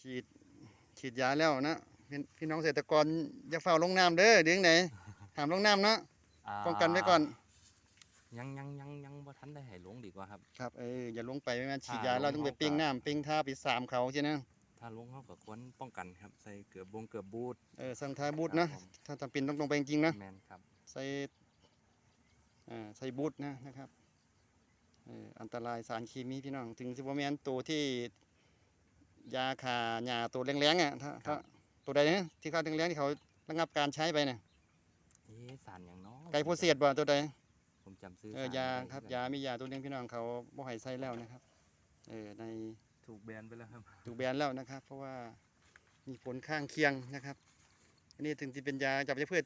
ฉีดฉีดยาแล้วนะพี่พี่น้องเกษตรกรอย่าเฝ้าลงน้ำเด้อเดี๋ยวจั่งไหนห้ามลงน้ำเนาะอ่าป้องกันไว้ก่อนยังยังยังยังบ่ทันได้ให้ลงดีกว่าครับ ครับเอออย่าลงไปไม่งั้นฉีดอ่ายาเราลงต้องไปเข้าปิ้งปากน้ำปิ้งท่าไปสามเขาใช่ไหมถ้าลงเขาก็ควรป้องกันครับใส่เกือบบงเกือบบูทเออสังท้ายบูทนะครับผมถ้าจำเป็นต้องลงไปจริงๆนะแมนครับใส่อ่าใส่บูทนะนะครับเอออันตรายสารเคมีพี่น้องถึงสิบว่าแมนตัวที่ ยาขาหญ้าตัวแรงๆอะถ้าถ้าตัวใดนะที่เขาแรงๆที่เขาระงับการใช้ไปเนี่ยเอ๊ะสารอย่างน้อยไกลโพเซียดบ่ตัวใดผมจำซื้อเออสรยาไม่ได้ครับเหมือนกันยามียาตัวหนึงพี่น้องเขาบ่ให้ใส่แล้วนะครับเออในถูกแบนไปแล้วครับถูกแบนแล้วนะครับ เพราะว่ามีผลข้างเคียงนะครับ อันนี้ถึงที่เป็นยาจับยาพืช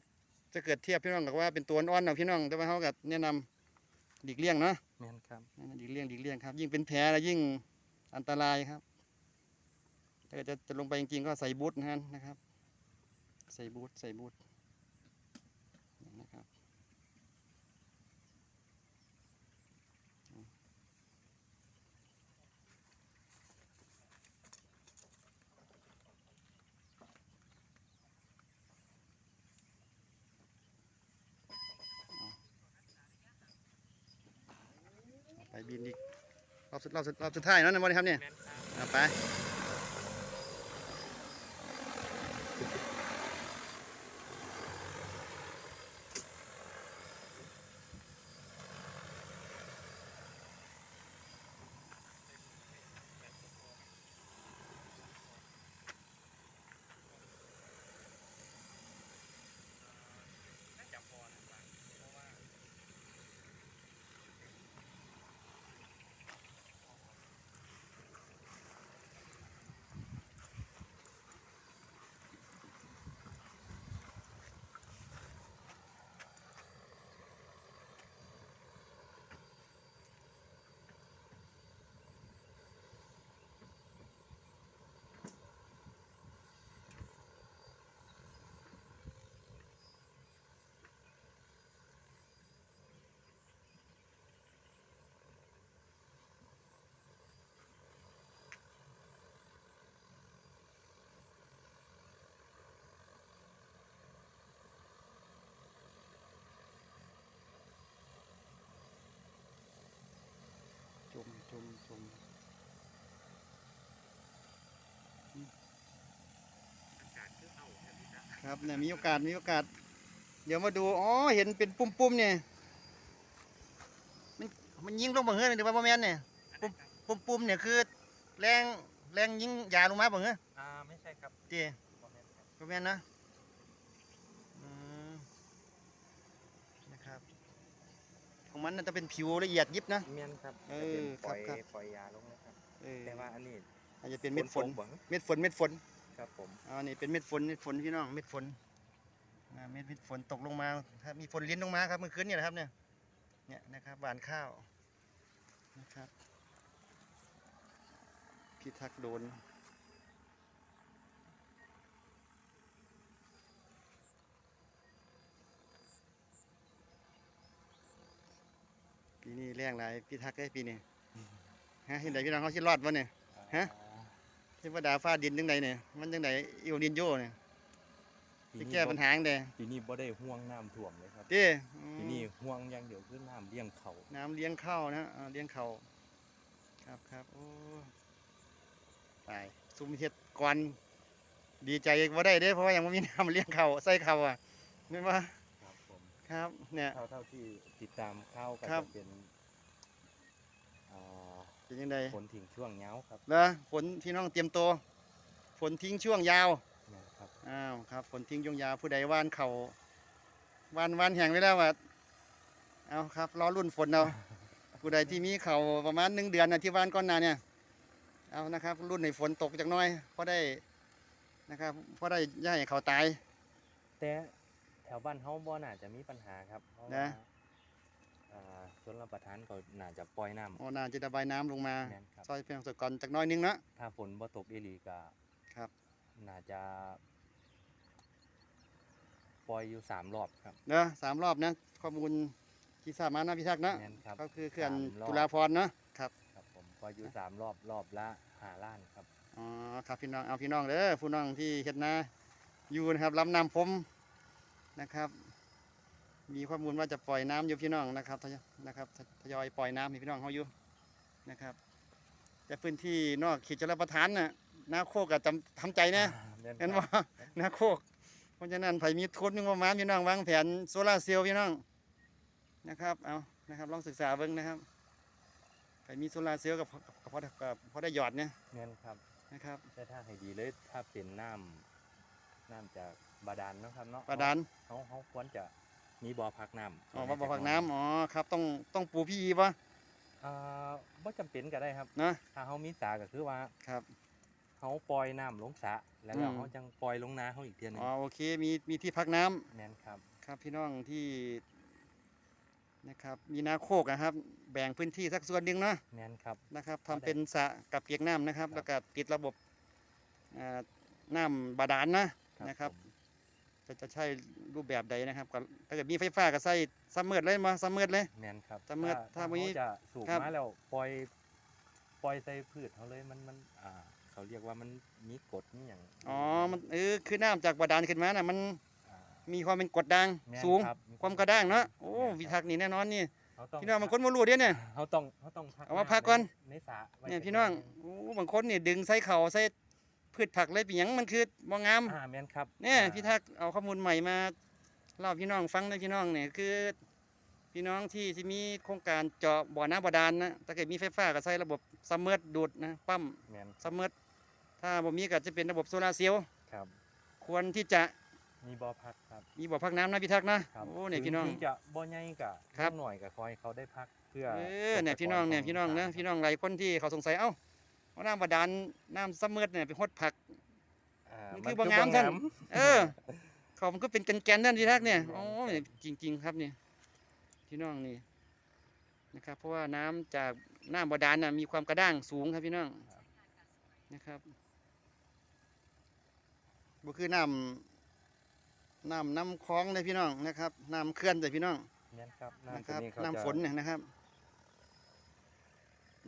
จะเกิดเทียบพี่น้องกับว่าเป็นตัวอ่อนๆเนาะพี่น้องแต่ว่าเขาก็แนะนำหลีกเลี่ยงเนาะแมนครับนั่นน่ะหลีกเลี่ยงหลีกเลี่ยงครับ ยิ่งเป็นแผลแล้วยิ่งอันตรายครับ ถ้าจะจะลงไปจริงๆก็ใส่บูทนะฮะนะครับ ใส่บูทใส่บูทนะครับไปบินอีกรอบสุดรอบสุดรอบสุดท้ายเนาะนะบอลครับเนี่ยเอาไปจมจมจม ครับเนี่ยมีโอกาสมีโอกาส เดี๋ยวมาดูอ๋อเห็นเป็นปุ่มๆเนี่ยมันมันยิงลงบ่เฮือหรือว่าบ่แม่นเนี่ยปุ่มปุ่มๆเนี่ยคือแรงแรงยิงยาลงมาบ่เฮืออ่าไม่ใช่ครับจีบ่แม่นครับบ่แม่นนะอืมนะครับของมันน่าจะเป็นผิวละเอียดยิบนะแมนครับเออจะเป็นปล่อยครับครับ ปล่อยยาลงนะครับเออแต่ว่าอันนี้อาจจะเป็นเม็ดฝนตกบ่เม็ดฝนเม็ดฝนครับผม อ๋อนี่เป็นเม็ดฝนเม็ดฝนพี่น้องเม็ดฝนเม็ดเม็ดฝนตกลงมาครับมีฝนลิ้นลงมาครับเมื่อคืนเนี่แหละครับเนี่ยเนี่ยนะครับหวานข้าวนะครับพิทักษ์โดนปีนี้แรงหลายพิทักษ์ได้ปีนี้ฮะเห็นไหนพี่น้องเขาคิดรอดวะเนี่ยฮะ ทวดาฟ้าดินจังไดเนี่ยมันจังไดอิวนินโยเนี่ยปีจะนี้แก้ปัญหาจังไดปีนี้บ่ได้ห่วงน้ำท่วมเลยครับเด้อืมปีนี้ห่วงอย่างเดียวคือน้ำเลี้ยงเขาน้ำเลี้ยงข้าวนะอ่าเลี้ยงเขาครับครับโอ้ตายซุมเฮ็ดก่อนดีใจว่าได้เด้เพราะว่ายังไม่มีน้ำเลี้ยงเขาใส่เขาอะไม่นว่าครับผมครับ เนี่ย เท่าเท่าที่ติดตามข่าวก็ครัจะบเป็นอ่า เป็นยังไงฝนทิ้งช่วงเหงาครับเด้อฝนพี่น้องเตรียมตัวฝนทิ้งช่วงยาวนะครับอ้าวครับฝนทิ้งช่วงยาวผู้ใดว่านเขาว่านว่านแห้งไว้แล้วว่าเอาครับรอรุ่นฝนเอาผู้ใดที่มีเขาประมาณหนึ่งเดือนนะที่ว่านก้อนหนาเนี่ยเอานะครับ รุ่นในฝนตกจากหน้อยพอได้นะครับพอได้ย่าให้เขาตาย แต่แถวบ้านเฮาบ่น่าจะมีปัญหาครับเพราะนะว่าอ่า ส่วนรับประทานก็น่าจะปล่อยน้ำโอ้น่าจะระบายน้ำลงมาแม่นครับ ซอยเพียงสกอนจากหน้อยหนึงเนาะ ถ้าฝนบ่ตกอีหลีก็ครับ น่าจะปล่อยอยู่สามรอบครับเนาะสามรอบนะข้อมูลที่ทราบมานะพี่ทักษ์เนาะแม่นครับ ก็คือเขื่อนสามรอบ จุฬาภรณ์เนาะครับ ครับผมปล่อยอยู่สามรอบรอบละห้าล้านครับ อ๋อครับพี่น้องเอาพี่น้องเด้อผู้น้องที่เฮ็ดนาอยู่นะครับลำน้ำพรมนะครับ มีข้อมูลว่าจะปล่อยน้ำอยู่พี่น้องนะครับทยนะครับททยอยปล่อยน้ำให้พี่น้องเขาอยู่นะครับ แต่พื้นที่นอกเขตชลประทานน่ะนาโคกก็จำทำใจนะแม่นเห็นครับว่านาโคก เพราะฉะนั้นไผมีทุนมีงบประมาณพี่น้องวางแผนโซลาร์เซลล์พี่น้องนะครับเอานะครับลองศึกษาเบิ่งนะครับไผมีโซลาร์เซลล์กับกับพอได้กับพอได้หยอดเนี่ยแม่นครับนะครับแต่ถ้าให้ดีเลยถ้าเป็นน้ำน้ำจากบาดาลเนาะครับเนาะประดานเขาเขาควรจะ มีบ่อพักน้ำอ๋อมาบอกผักน้ำอ๋อครับต้องต้องปูพี่อีป่ะอ่าบ่จำเป็นก็ได้ครับนะถ้าเขามีสาก็คือว่าครับเขาปล่อยน้ำลงสระแล้วเราอืมเขาจังปล่อยลงนาเขาอีกเทียหนึงอ๋อโอเคมีมีที่พักน้ำแม่นครับ ครับพี่น้องที่นะครับมีนาโคกนะครับ แบ่งพื้นที่สักส่วนหนึ่งเนาะแม่นครับนะครับพอทำได้เป็นสระกับเปียกน้ำนะครับครับ แล้วก็ติดระบบอ่าน้ำบาดาลนะนะครับผม จะจะใช้รูปแบบใดนะครับก็ถ้าเกิดมีไฟฟ้าก็ใส่ซัมเมอร์เลยมาซัมเมอร์เลย แม่นครับถ้าเมื่อถ้าเขามีจะสูบครับ มาแล้วปล่อยปล่อยใส่พืชเขาเลยมันมันอ่า เขาเรียกว่ามันมีกรดมีอย่างอ๋อมันเออคือน้ำจากบาดาลขึ้นมาน่ะมันอ่ามีความเป็นกรดด่างแม่นสูงครับความกระด้างเนาะโอ้แม่นครับวิทักษ์นี่แน่นอนนี่เขาต้องพี่น้องบางคนบ่รู้เด้เนี่ย เขาต้องเขาต้องพักเอามาำพักก่อน ในในสระไว้เนี่ยจักพี่น้องหยโอ้บางคนนี่ดึงใส่เข่าใส่ พืชผักเลยเป็นหยังมันคือบ่งาม อ่าแม่นครับเนี่ยอ่า พี่ทักษ์เอาข้อมูลใหม่มาเล่าพี่น้องฟังนะพี่น้องเนี่ยคือ พี่น้องที่ที่มีโครงการเจาะบ่อน้ำบาดาลนะถ้าเกิดมีไฟฟ้าก็ใช้ระบบซัมเมอร์ดูดนะปั๊มแม่นซัมเมอร์ถ้าบ่มีก็จะเป็นระบบโซลาร์เซลล์ครับควรที่จะมีบ่อพักครับมีบ่อพักน้ำนะพี่ทักษ์นะครับโอ้เนี่ยถึพี่น้อง ถึจะบ่ใหญ่กะครับหน่อยก็คอยเขาได้พักเพื่อเออเนี่ยพี่น้องเนี่ยพี่น้องนะพี่น้องหลายคนที่เขาสงสัยเอ้า เอาน้ำบาดาลน้ำซัมเมอร์เนี่ยไปฮดผัก อ่ามันมัคือบ่งามท่าน เออ เขามันก็เป็นแกนๆนั่นพี่ทักษ์เนี่ยแม่นโอ้ครับยจริง ๆ ครับนี่พี่น้องนี่นะครับ เพราะว่าน้ำจากน้ำบาดาลน่ะมีความกระด้างสูงครับพี่น้องนะครับบ่คือน้ำน้ำน้ำคลองเลยพี่น้องนะครับน้ำเขื่อนแต่พี่น้อง แม่นครับนะน้ำคตัวรับนี้เขาน้ำจะฝนเนี่ยนะครับ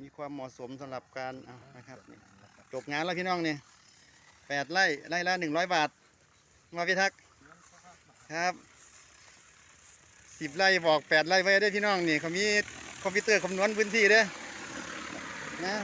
มีความเหมาะสมสำหรับการเอานะครับนี่จบงานแล้วพี่น้องนี่แปดไร่ไร่ละหนึ่งร้อยบาทมาพิทักษ์ครับสิบไร่บอกแปดไร่ไว้ได้พี่น้องนี่เขามีคอมพิวเตอร์คำนวณพื้นที่เด้อนะ